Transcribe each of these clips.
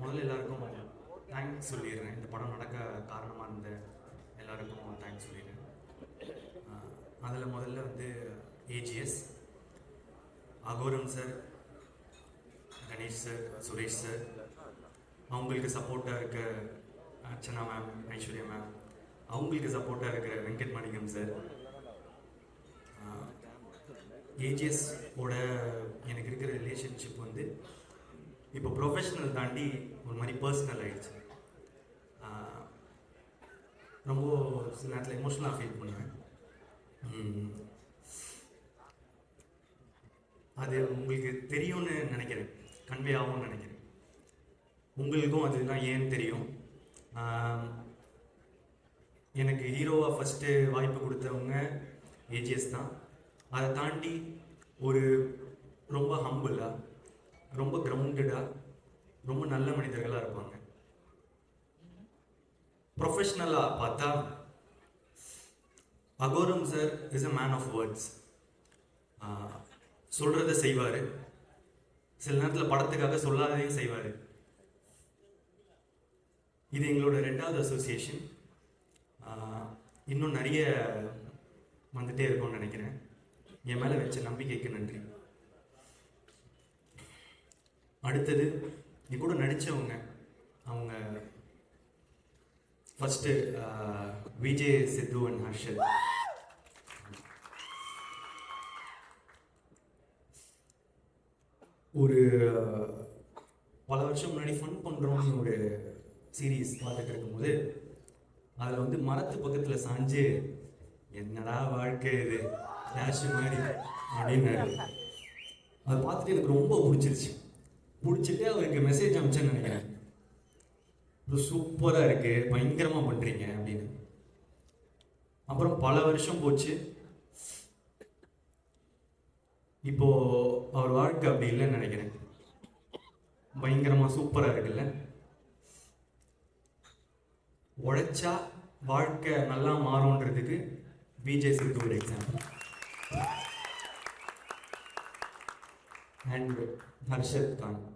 முதல்ல எல்லாருக்கும் தேங்க்ஸ் சொல்லிடுறேன். இந்த படம் நடக்க காரணமாக இருந்த எல்லாருக்கும் தேங்க்ஸ் சொல்லிடுறேன். அதில் முதல்ல வந்து AGS Agoram sir Ganesh sir Suresh sir அவங்களுக்கு சப்போர்ட்டாக இருக்க அர்ச்சனா மேம் ஐஸ்வர்யா மேம் அவங்களுக்கு சப்போர்ட்டாக இருக்கிற வெங்கட் மணிகம் சார் ஏஜிஎஸ் ஓட எனக்கு இருக்கிற ரிலேஷன்ஷிப் வந்து இப்போ ப்ரொஃபஷனல் தாண்டி ஒரு மாதிரி பர்சனல் ஆகிடுச்சு ரொம்ப சில நேரத்தில் எமோஷனலாக ஃபீல் பண்ணுவேன். அது உங்களுக்கு தெரியும்னு நினைக்கிறேன். கன்வே ஆகும்னு நினைக்கிறேன். உங்களுக்கும் அதுதான் ஏன்னு தெரியும்? எனக்கு ஹீரோவாக ஃபஸ்ட்டு வாய்ப்பு கொடுத்தவங்க ஏஜிஎஸ் தான். அதை தாண்டி ஒரு ரொம்ப ஹம்பிளாக ரொம்ப கிரவுண்டடாக ரொம்ப நல்ல மனிதர்களாக இருப்பாங்க. ப்ரொஃபஷ்னலாக பார்த்தா Agoram sir is a man of words சொல்கிறத செய்வார். சில நேரத்தில் படத்துக்காக சொல்லாததையும் செய்வார். இது எங்களோட ரெண்டாவது அசோசியேஷன் இன்னும் நிறைய வந்துட்டே இருக்கும்னு நினைக்கிறேன். என் மேலே வச்ச நம்பிக்கைக்கு நன்றி. அடுத்தது நீ கூட நடித்தவங்க அவங்க first Vijay Sidhu and Harshath. ஒரு பல வருஷம் முன்னாடி ஃபன் பண்ணுறோம்னு ஒரு சீரீஸ் பார்த்துட்டு இருக்கும்போது அதில் வந்து மரத்து பக்கத்தில் சாஞ்சு என்னடா வாழ்க்கை இது? டேஷ் மாதிரி அப்படின்னாரு. அதை பார்த்துட்டு எனக்கு ரொம்ப பிடிச்சிருச்சு. பிடிச்சிட்டு அவருக்கு மெசேஜ் அனுப்பிச்சேன்னு நினைக்கிறேன். ப்ரோ சூப்பராக இருக்கு. பயங்கரமாக பண்ணுறீங்க அப்படின்னு. அப்புறம் பல வருஷம் போச்சு. இப்போ அவர் வாழ்க்கை அப்படி இல்லைன்னு நினைக்கிறேன். பயங்கரமாக சூப்பராக இருக்குல்ல. உழைச்சா வாழ்க்கை நல்லா மாறும்ன்றதுக்கு பிஜே சித்து ஒரு எக்ஸாம்பிள் அண்ட் ஹர்ஷத் கான்.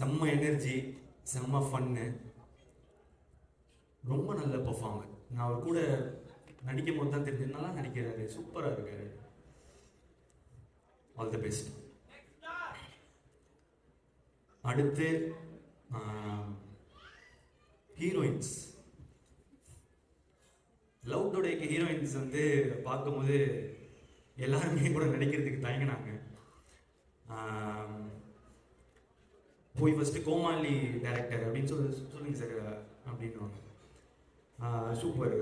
செம்ம எனர்ஜி செம்ம ஃபன்னு ரொம்ப நல்ல பர்ஃபார்மர் நான் அவர் கூட நடிக்கும் போது தான் தெரிஞ்சு நல்லா நடிக்கிறாரு சூப்பராக இருக்காரு. ஆல் தி பெஸ்ட் அடுத்து ஹீரோயின்ஸ் லவ் டுடேக்கு ஹீரோயின்ஸ் வந்து பார்க்கும்போது எல்லாருமே கூட நடிக்கிறதுக்கு தயங்கினாங்க. போய் ஃபஸ்ட்டு கோமாளி டேரக்டர் அப்படின்னு சொல்லி சொல்லுங்க சார் அப்படின்னுவாங்க. சூப்பர்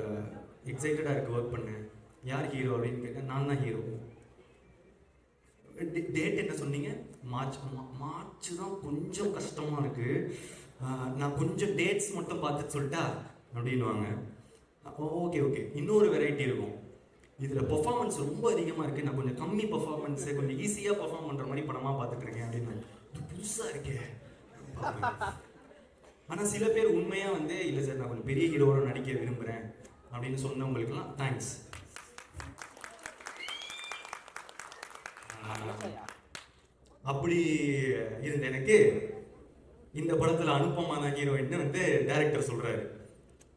எக்ஸைட்டடாக இருக்குது ஒர்க் பண்ணேன் யார் ஹீரோ அப்படின்னு கேட்டேன் நான் தான் ஹீரோ டேட் என்ன சொன்னீங்க? மார்ச் மார்ச் தான் கொஞ்சம் கஷ்டமாக இருக்குது நான் கொஞ்சம் டேட்ஸ் மட்டும் பார்த்துட்டு சொல்லிட்டா அப்படின்வாங்க ஓகே ஓகே இன்னொரு வெரைட்டி இருக்கும். இதில் பெர்ஃபார்மன்ஸ் ரொம்ப அதிகமாக இருக்குது நான் கொஞ்சம் கம்மி பர்ஃபார்மன்ஸு கொஞ்சம் ஈஸியாக பர்ஃபார்ம் பண்ணுற மாதிரி படமாக பார்த்துட்டு இருக்கேன் அப்படின்னு புதுசாக இருக்கே. ஆனால் சில பேர் உண்மையாக வந்து இல்லை சார் நான் கொஞ்சம் பெரிய ஹீரோவோட நடிக்க விரும்புகிறேன் அப்படின்னு சொன்னவங்களுக்குலாம் தேங்க்ஸ் அப்படி இருந்த எனக்கு இந்த படத்தில் அனுப்பமான ஹீரோயின்னு வந்து டைரக்டர் சொல்கிறாரு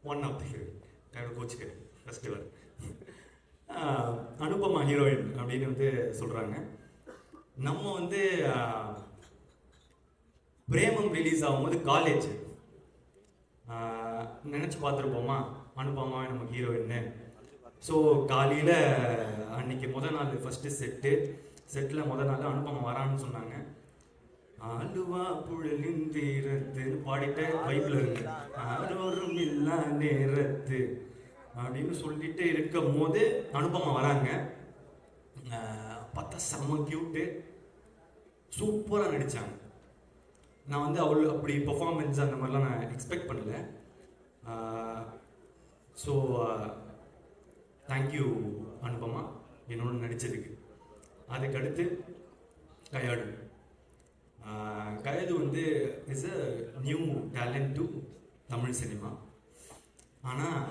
ஒன் ஆஃப் த ஹீரோயின் என்னோட கோச்சுக்கு ஃபெஸ்டிவல் அனுப்பமா ஹீரோயின் அப்படின்னு வந்து சொல்கிறாங்க நம்ம வந்து பிரேமம் ரிலீஸ் ஆகும்போது காலேஜ் நினச்சி பார்த்துருப்போமா? அனுப்பமா? நம்ம ஹீரோயின்னு ஸோ காலையில் அன்னைக்கு முதல் நாள் ஃபஸ்ட்டு செட்டு செட்டில் முதல் நாள் அனுபவம் வரான்னு சொன்னாங்க. ஆலுவா புழலின் தீரத்துன்னு பாடிட்டு பைபிள் இருக்கு. ஆரோரும் இல்லா நேரத்து அப்படின்னு சொல்லிட்டு இருக்கும் போது அனுபவம் வராங்க பார்த்தா செம்ம கியூட்டு சூப்பராக நடித்தாங்க நான் வந்து அவள் அப்படி பெர்ஃபார்மன்ஸ் அந்த மாதிரிலாம் நான் எக்ஸ்பெக்ட் பண்ணல. So thank you Anupama. என்னோட நடித்ததுக்கு அதுக்கடுத்து கயாடு. ஆஹ் கயது வந்து is a new talent to Tamil cinema ஆனால்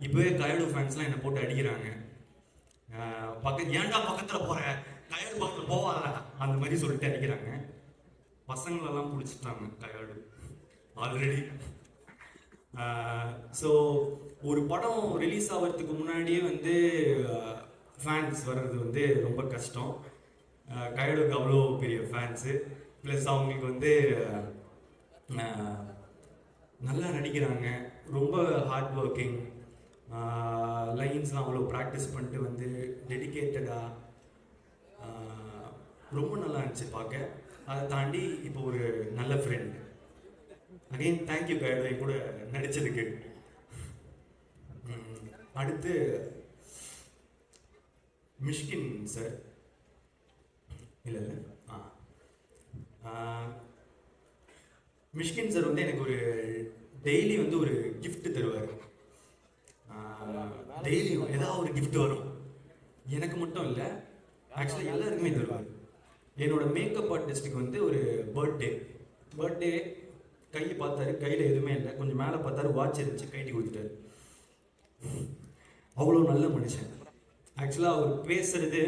இப்போவே கயடு ஃபேன்ஸ்லாம் என்னை போட்டு அடிக்கிறாங்க. பக்க ஏன்டா பக்கத்தில் போகிற கயடு பக்கத்தில் போவாத அந்த மாதிரி சொல்லிட்டு அடிக்கிறாங்க. பசங்களெல்லாம் பிடிச்சிட்டாங்க கயடு ஆல்ரெடி ஸோ ஒரு படம் ரிலீஸ் ஆகிறதுக்கு முன்னாடியே வந்து ஃபேன்ஸ் வர்றது வந்து ரொம்ப கஷ்டம். அஹ் கயடுக்கு அவ்வளோ பெரிய ஃபேன்ஸு ப்ளஸ் அவங்களுக்கு வந்து நல்லா நடிக்கிறாங்க. ரொம்ப ஹார்ட் ஒர்க்கிங் லைன்ஸ்லாம் அவ்வளோ ப்ராக்டிஸ் பண்ணிட்டு வந்து டெடிக்கேட்டடாக ரொம்ப நல்லா இருந்துச்சு பார்க்க. அதை தாண்டி இப்போ ஒரு நல்ல friend again thank you Kayadu என் கூட நடிச்சதுக்கு. அடுத்து மிஷ்கின் சார் இல்லை இல்லை. ஆ. மிஷ்கின் சார் வந்து எனக்கு ஒரு டெய்லி வந்து ஒரு கிஃப்ட் தருவார். டெய்லியும் ஏதாவது ஒரு கிஃப்ட் வரும். எனக்கு மட்டும் இல்லை ஆக்சுவலாக எல்லாருக்குமே தருவார். என்னோட மேக்கப் ஆர்டிஸ்ட்டுக்கு வந்து ஒரு பர்த்டே பர்த்டே கையை பார்த்தாரு கையில் எதுவுமே இல்லை. கொஞ்சம் மேலே பார்த்தாரு வாட்ச் இருந்துச்சு கைட்டி கொடுத்துட்டாரு. அவ்வளோ நல்ல மனுஷன். ஆக்சுவலாக அவர் பேசுறது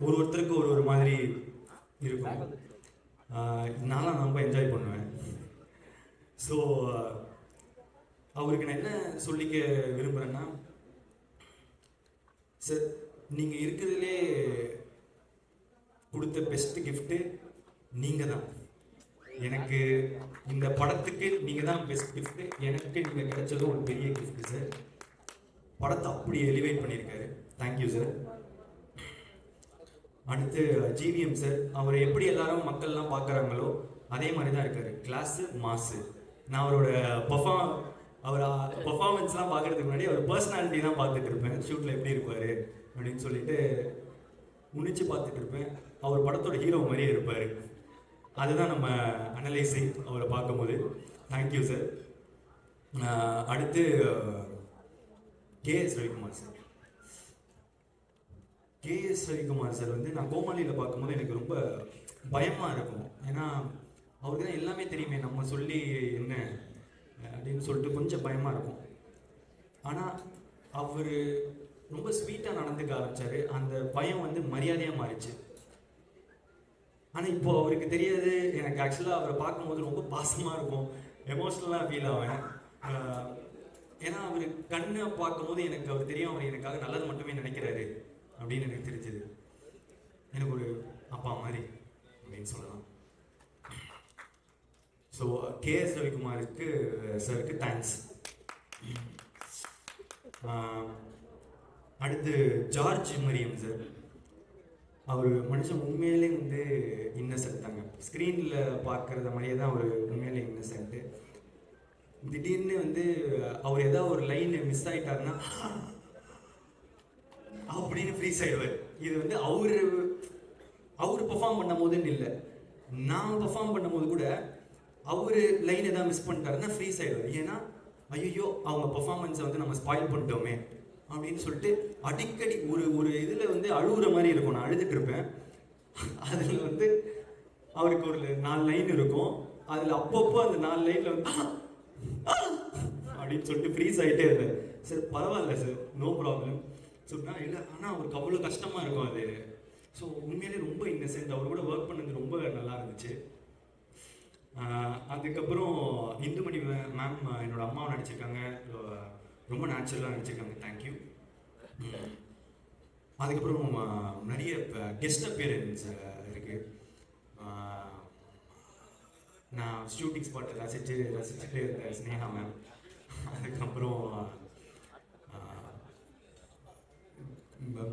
ஒரு ஒருத்தருக்கு ஒரு ஒரு மாதிரி இருக்கும். ஆஹ், நான்லாம் ரொம்ப என்ஜாய் பண்ணுவேன். ஸோ அவருக்கு நான் என்ன சொல்லிக்க விரும்புகிறேன்னா சார் நீங்கள் இருக்கிறதுலே கொடுத்த பெஸ்ட் கிஃப்ட்டு நீங்கள் தான். எனக்கு இந்த படத்துக்கு நீங்கள் தான் பெஸ்ட் கிஃப்ட்டு எனக்கு நீங்கள் கிடைச்சதும் ஒரு பெரிய கிஃப்ட்டு சார் படத்தை அப்படி எலிவேட் பண்ணியிருக்காரு. தேங்க்யூ சார் அடுத்து ஜிவிஎம் சார் அவரை எப்படி எல்லாரும் மக்கள்லாம் பார்க்குறாங்களோ அதே மாதிரி தான் இருக்காரு. கிளாஸு மாசு நான் அவரோட பர்ஃபார்ம் அவர் பர்ஃபார்மன்ஸ்லாம் பார்க்கறதுக்கு முன்னாடி அவர் பர்சனாலிட்டி தான் பார்த்துட்டு இருப்பேன். ஷூட்டில் எப்படி இருப்பார் அப்படின்னு சொல்லிட்டு முன்னிச்சு பார்த்துட்டு இருப்பேன். அவர் படத்தோட ஹீரோ மாதிரியே இருப்பார். அதுதான் நம்ம அனலைசிங் அவரை பார்க்கும்போது. தேங்க்யூ சார் அடுத்து K S Ravikumar sir K S Ravikumar sir வந்து நான் கோமாளியில் பார்க்கும்போது எனக்கு ரொம்ப பயமாக இருக்கும். ஏன்னா அவருக்கு தான் எல்லாமே தெரியுமே நம்ம சொல்லி என்ன அப்படின்னு சொல்லிட்டு கொஞ்சம் பயமாக இருக்கும். ஆனால் அவர் ரொம்ப ஸ்வீட்டாக நடந்துக்க ஆரம்பிச்சாரு. அந்த பயம் வந்து மரியாதையாக மாறிச்சு. ஆனால் இப்போது அவருக்கு தெரியாது. எனக்கு ஆக்சுவலாக அவரை பார்க்கும்போது ரொம்ப பாசமாக இருக்கும். எமோஷ்னலாக ஃபீல் ஆவேன். ஏன்னா அவர் கண்ணை பார்க்கும்போது எனக்கு அவர் தெரியும். அவர் எனக்காக நல்லது மட்டுமே நினைக்கிறாரு அப்படின்னு எனக்கு தெரிஞ்சது. எனக்கு ஒரு அப்பா மாதிரி அப்படின்னு சொல்லலாம். ஸோ கேஎஸ் ரவிக்குமாருக்கு சருக்கு தேங்க்ஸ் அடுத்து ஜார்ஜ் மரியம் சார். அவர் மனுஷன் உண்மையிலே வந்து இன்னசென்ட் தாங்க. ஸ்க்ரீனில் பார்க்குறத மாதிரியே தான் அவர் உண்மையிலே இன்னசென்ட்டு திடீர்னு வந்து அவர் ஏதாவது ஒரு லைன் மிஸ் ஆயிட்டாருன்னா அப்படின்னு ஃப்ரீஸ் ஆயிடுவார். இது வந்து அவர் அவர் பெர்ஃபார்ம் பண்ணும் போதுன்னு இல்லை. நான் பெர்ஃபார்ம் பண்ணும்போது கூட அவர் லைன் எதாவது மிஸ் பண்ணிட்டாருன்னா ஃப்ரீஸ் ஆயிடுவார். ஏன்னா ஐயோ அவங்க பெர்ஃபார்மன்ஸை வந்து நம்ம ஸ்பாயில் பண்ணிட்டோமே. அப்படின்னு சொல்லிட்டு அடிக்கடி ஒரு ஒரு இதில் வந்து அழுகுற மாதிரி இருக்கும். நான் அழுதுட்டு இருப்பேன். அதில் வந்து அவருக்கு ஒரு நாலு லைன் இருக்கும். அதில் அப்பப்போ அந்த நாலு லைனில் வந்து அப்படின்னு சொல்லிட்டு ஃப்ரீஸ் ஆகிட்டே இருந்தேன் சார் பரவாயில்ல சார் நோ ப்ராப்ளம் சொன்னா இல்லை ஆனால் அவருக்கு அவ்வளோ கஷ்டமாக இருக்கும் அது. ஸோ உண்மையிலே ரொம்ப இன்னசென்ட் அவர் கூட ஒர்க் பண்ணது ரொம்ப நல்லா இருந்துச்சு. அதுக்கப்புறம் இந்துமணி மேம் என்னோட அம்மாவை நடிச்சிருக்காங்க. ரொம்ப நேச்சுரலாக நினச்சிருக்காங்க தேங்க்யூ அதுக்கப்புறம் நிறைய நிறைய கெஸ்ட் அப்பியரன்ஸ் இருக்கு. நான் ஷூட்டிங் ஸ்பாட்டை ரசிச்சு ரசிச்சுட்டு இருந்த ஸ்னேகா மேம் அதுக்கப்புறம்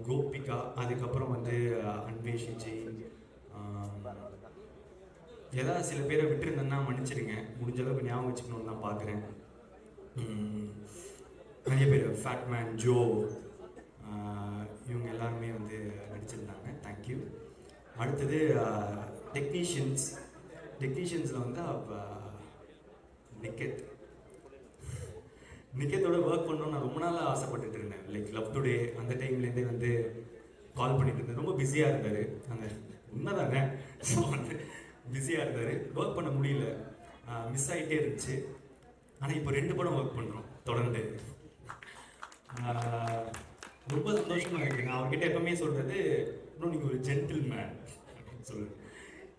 கோபிகா அதுக்கப்புறம் வந்து ஆஹ், அன்வேஷி ஏதாவது சில பேரை விட்டுருந்தேன்னா மன்னிச்சிடுங்க. முடிஞ்ச அளவுக்கு ஞாபகம் வச்சுக்கணும்னு தான் பார்க்குறேன் நிறைய பேர் ஃபேட்மேன் ஜோ இவங்க எல்லாருமே வந்து நடிச்சிருந்தாங்க. தேங்க்யூ அடுத்தது டெக்னீஷியன்ஸ் டெக்னீஷியன்ஸில் வந்து அவ- நிக்கெத் ஒர்க் பண்ணணும்னு நான் ரொம்ப நாளாக ஆசைப்பட்டுட்டு இருந்தேன். லைக் லவ் டுடே அந்த டைம்லேருந்தே வந்து கால் பண்ணிட்டு இருந்தேன். ரொம்ப பிஸியாக இருந்தார். அந்த உண்மைதானே? ஸோ வந்து பிஸியாக இருந்தார். ஒர்க் பண்ண முடியல. மிஸ் ஆகிட்டே இருந்துச்சு. ஆனால் இப்போ ரெண்டு படம் ஒர்க் பண்ணுறோம் தொடர்ந்து. ரொம்ப சந்தோஷமாக இருக்குது நான் அவர்கிட்ட எப்பவுமே சொல்கிறது இன்னும் நீங்கள் ஒரு ஜென்டில் மேன் அப்படின்னு சொல்லுவேன்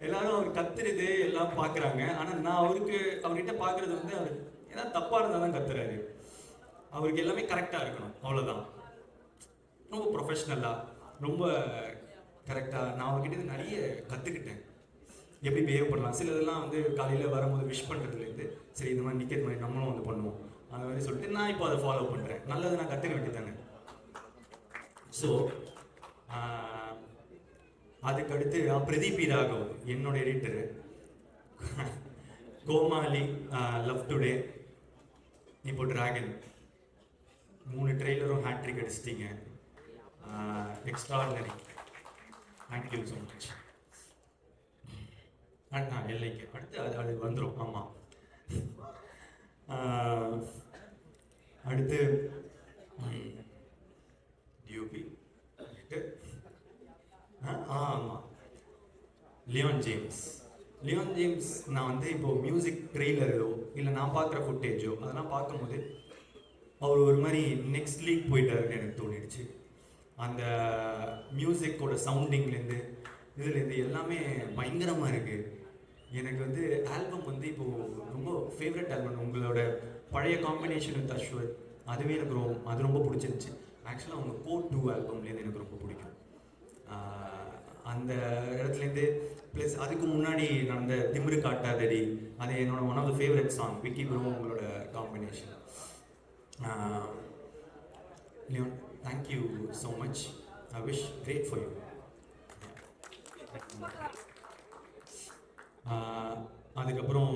எல்லாரும் அவர் கத்துறது எல்லாம் பார்க்குறாங்க ஆனால் நான் அவருக்கு அவர்கிட்ட பார்க்குறது வந்து அவர் ஏதாவது தப்பாக இருந்தால் தான் கத்துறாரு. அவருக்கு எல்லாமே கரெக்டாக இருக்கணும். அவ்வளோதான் ரொம்ப ப்ரொஃபஷ்னலாக ரொம்ப கரெக்டாக நான் அவர்கிட்ட இருந்து நிறைய கற்றுக்கிட்டேன் எப்படி பிஹேவ் பண்ணலாம்? சிலதெல்லாம் வந்து காலையில் வரும்போது விஷ் பண்ணுறதுலேருந்து சரி இந்த மாதிரி நிற்கிற மாதிரி நம்மளும் வந்து பண்ணுவோம். அந்த மாதிரி சொல்லிட்டு நான் இப்போ அதை ஃபாலோ பண்ணுறேன் நல்லது நான் கற்றுக்க வேண்டியதாங்க ஸோ அதுக்கடுத்து பிரதீபி பிரதீப் ராகவ் என்னோட எடிட்டரு கோமாலி லவ் டுடே இப்போ டிராகன் மூணு ட்ரெய்லரும் hat trick அடிச்சிட்டீங்க. Extraordinary thank you so much ஆ எல்லைக்கு. அடுத்து அது அது வந்துடும் ஆமாம் அடுத்து டியூபி ஆமாம் லியோன் ஜேம்ஸ் லியோன் ஜேம்ஸ் நான் வந்து இப்போ மியூசிக் ட்ரெய்லரோ இல்லை நான் பார்க்குற ஃபுட்டேஜோ அதெல்லாம் பார்க்கும்போது அவர் ஒரு மாதிரி நெக்ஸ்ட் லீக் போயிட்டாருன்னு எனக்கு தோணிடுச்சு. அந்த மியூசிக்கோட சவுண்டிங்லேருந்து இதுலேருந்து எல்லாமே பயங்கரமாக இருக்குது எனக்கு வந்து ஆல்பம் வந்து இப்போது ரொம்ப ஃபேவரட் ஆல்பம் உங்களோட பழைய காம்பினேஷன் வித் அஸ்வர் அதுவே எனக்கு ரொம்ப அது ரொம்ப பிடிச்சிருந்துச்சு. ஆக்சுவலாக அவங்க கோட் டூ ஆல்பம்லேருந்து எனக்கு ரொம்ப பிடிக்கும். அந்த இடத்துலேருந்து ப்ளஸ் அதுக்கு முன்னாடி நடந்த திமிரு காட்டாதடி அது என்னோட one of the favourite song Vicky bro உங்களோட combination Leon thank you so much I wish great for you அதுக்கப்புறம்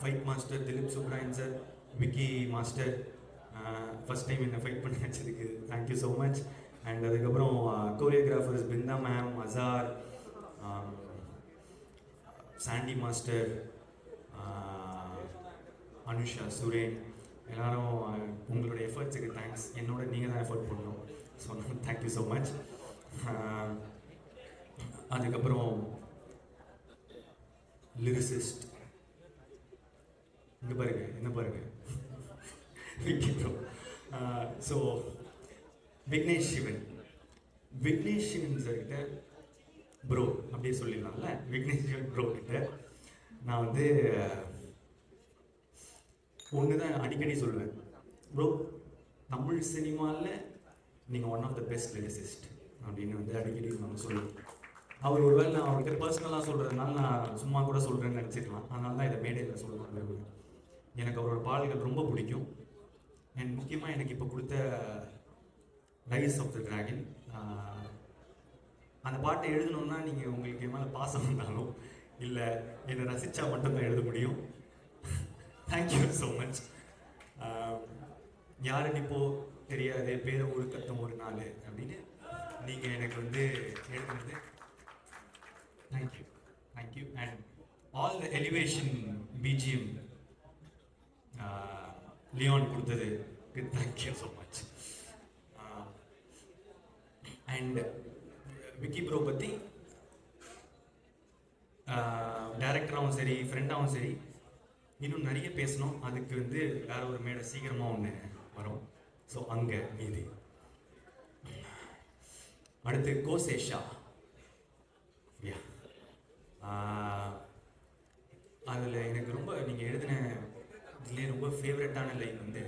fight master Dhilip Subbarayan sir Vicky master first time என்னை ஃபைட் பண்ணி வச்சதுக்கு thank you so much and அதுக்கப்புறம் choreographers Brinda ma'am Azhar Sandy master Anusha Suren எல்லாரும் உங்களுடைய உங்களோட எஃபர்ட்ஸுக்கு thanks என்னோட நீங்கள் தான் எஃபர்ட் பண்ணணும். So thank you so much அதுக்கப்புறம் லிரிசிஸ்ட் இங்கே பாருங்க என்ன பாருங்க. Vicky bro so Vignesh Shivan. Vignesh Shivan sir கிட்ட ப்ரோ அப்படியே சொல்லிடலாம்ல. விக்னேஷ் சிவன் ப்ரோ கிட்ட நான் வந்து ஒன்று தான் அடிக்கடி சொல்லுவேன். ப்ரோ தமிழ் சினிமாவில் நீங்கள் one of the best lyricist அப்படின்னு வந்து அடிக்கடி நம்ம சொல்லுவேன் அவர் ஒருவேளை நான் அவர்கிட்ட பர்சனலாக சொல்கிறதுனால நான் சும்மா கூட சொல்கிறேன்னு நினச்சிக்கலாம். அதனால தான் இதை மேடையில் சொல்லணும்னு விரும்புகிறேன் எனக்கு அவரோட பாடல்கள் ரொம்ப பிடிக்கும். அண்ட் முக்கியமாக எனக்கு இப்போ கொடுத்த ரைஸ் ஆஃப் த ட்ராகன் அந்த பாட்டை எழுதணும்னா நீங்கள் உங்களுக்கு என் மேலே பாசம் இருந்தாலும் இல்லை என்னை ரசித்தா மட்டும்தான் எழுத முடியும். தேங்க்யூ ஸோ மச் யாருன்னு இப்போது தெரியாது பேர ஒரு கத்தம் ஒரு நாள் அப்படின்னு நீங்கள் எனக்கு வந்து எழுதுனது thank you thank you and all the elevation BGM Leon கொடுத்தது. Thank you so much and Vicky bro பற்றி டேரக்டராகவும் சரி ஃப்ரெண்டாகவும் சரி இன்னும் நிறைய பேசணும். அதுக்கு வந்து வேற ஒரு மேடை சீக்கிரமாக ஒன்று வரும். ஸோ அங்கே மீதி அடுத்து கோசேஷா அதில் எனக்கு ரொம்ப நீங்கள் எழுதின இதுலேயே ரொம்ப ஃபேவரட்டான லைன் வந்து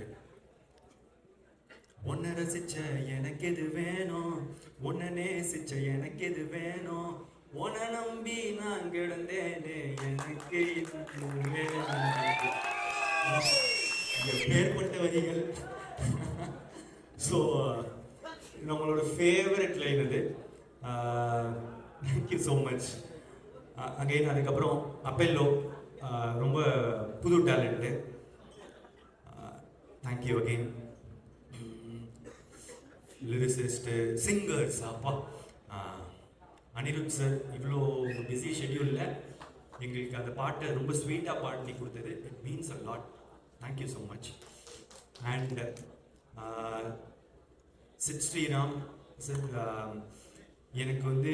உன்னை ரசிச்ச எனக்கு எது வேணும் உன்னை நேசிச்ச எனக்கு எது வேணும் உன நம்பி நான் கிடந்தேனே எனக்கு இது பேர்பட்ட வரிகள்? ஸோ நம்மளோட ஃபேவரட் லைன் அது. Thank you so much again அதுக்கப்புறம் அப்பெல்லோ ரொம்ப புது talent thank you again lyricist singers அப்பா. அனிருத் சார் இவ்வளோ பிஸி ஷெட்யூலில் எங்களுக்கு அந்த பாட்டை ரொம்ப ஸ்வீட்டாக பாடி கொடுத்தது. It means a lot thank you so much and Sid Sriram sir எனக்கு வந்து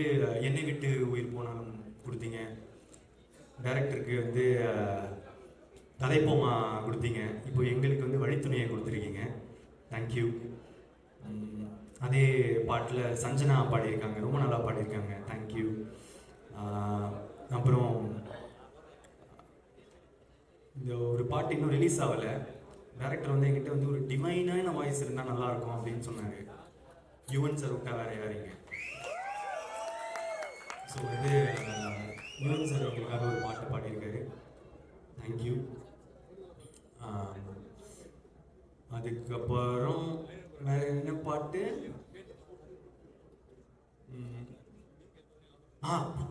என்னை விட்டு உயிர் போனாலும் கொடுத்தீங்க. டைரக்டருக்கு வந்து ஆஹ், கொடுத்தீங்க. இப்போ எங்களுக்கு வந்து வழித்துணையை கொடுத்துருக்கீங்க. தேங்க்யூ அதே பாட்டில் சஞ்சனா பாடியிருக்காங்க. ரொம்ப நல்லா பாடியிருக்காங்க. தேங்க்யூ அப்புறம் இந்த ஒரு பாட்டு இன்னும் ரிலீஸ் ஆகலை. டேரக்டர் வந்து என்கிட்ட வந்து ஒரு டிவைனான வாய்ஸ் இருந்தால் நல்லாயிருக்கும் அப்படின்னு சொன்னார். யுவன் சார் விட்டா வேற யாருங்க ஸோ வந்து அஹ், யுவன் சார் அவங்களுக்காக ஒரு பாட்டு பாடியிருக்காரு. தேங்க்யூ அதுக்கப்புறம் வேற என்ன பாட்டு? ஆ ஆமாம்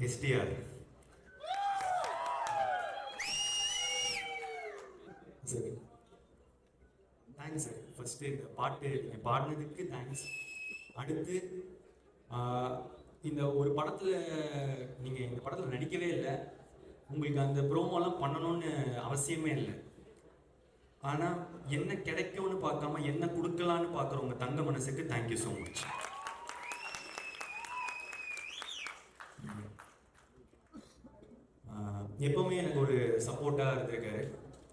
எஸ்டிஆர் சரி தேங்க்ஸ் சார் ஃபஸ்ட்டு இந்த பாட்டு நீங்கள் பாடினதுக்கு தேங்க்ஸ் அடுத்து இந்த ஒரு படத்தில் நீங்கள் இந்த படத்தில் நடிக்கவே இல்லை. உங்களுக்கு அந்த ப்ரோமோலாம் பண்ணணும்னு அவசியமே இல்லை. ஆனால் என்ன கிடைக்கும்னு பார்க்காம என்ன கொடுக்கலான்னு பார்க்குற உங்கள் தங்க மனசுக்கு தேங்க்யூ ஸோ மச் எப்பவுமே எனக்கு ஒரு சப்போர்ட்டாக இருந்திருக்காரு.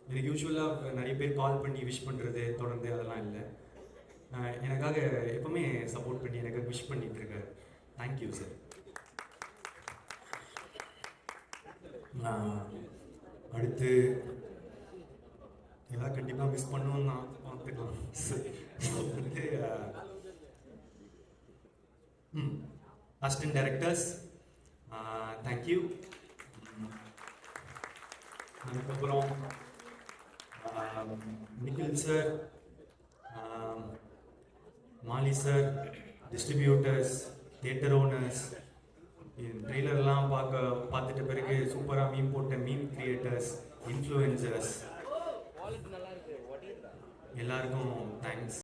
எனக்கு யூஸ்வலாக நிறைய பேர் கால் பண்ணி விஷ் பண்ணுறது தொடர்ந்து அதெல்லாம் இல்லை. எனக்காக எப்பவுமே சப்போர்ட் பண்ணி எனக்கு விஷ் பண்ணிட்டு இருக்காரு தேங்க்யூ சார் அடுத்து எல்லாம் கண்டிப்பாக மிஸ் பண்ணுவோம் தான் பார்த்துக்கலாம். So, வந்து அசிஸ்டன்ட் டைரக்டர்ஸ் தேங்க்யூ அதுக்கப்புறம் Nikhil sir Mali sir distributors theatre owners ட்ரெய்லர்லாம் பார்க்க பார்த்துட்ட பிறகு சூப்பராக மீன் போட்ட மீன் கிரியேட்டர்ஸ் இன்ஃப்ளூயன்சர்ஸ் எல்லாருக்கும் தேங்க்ஸ்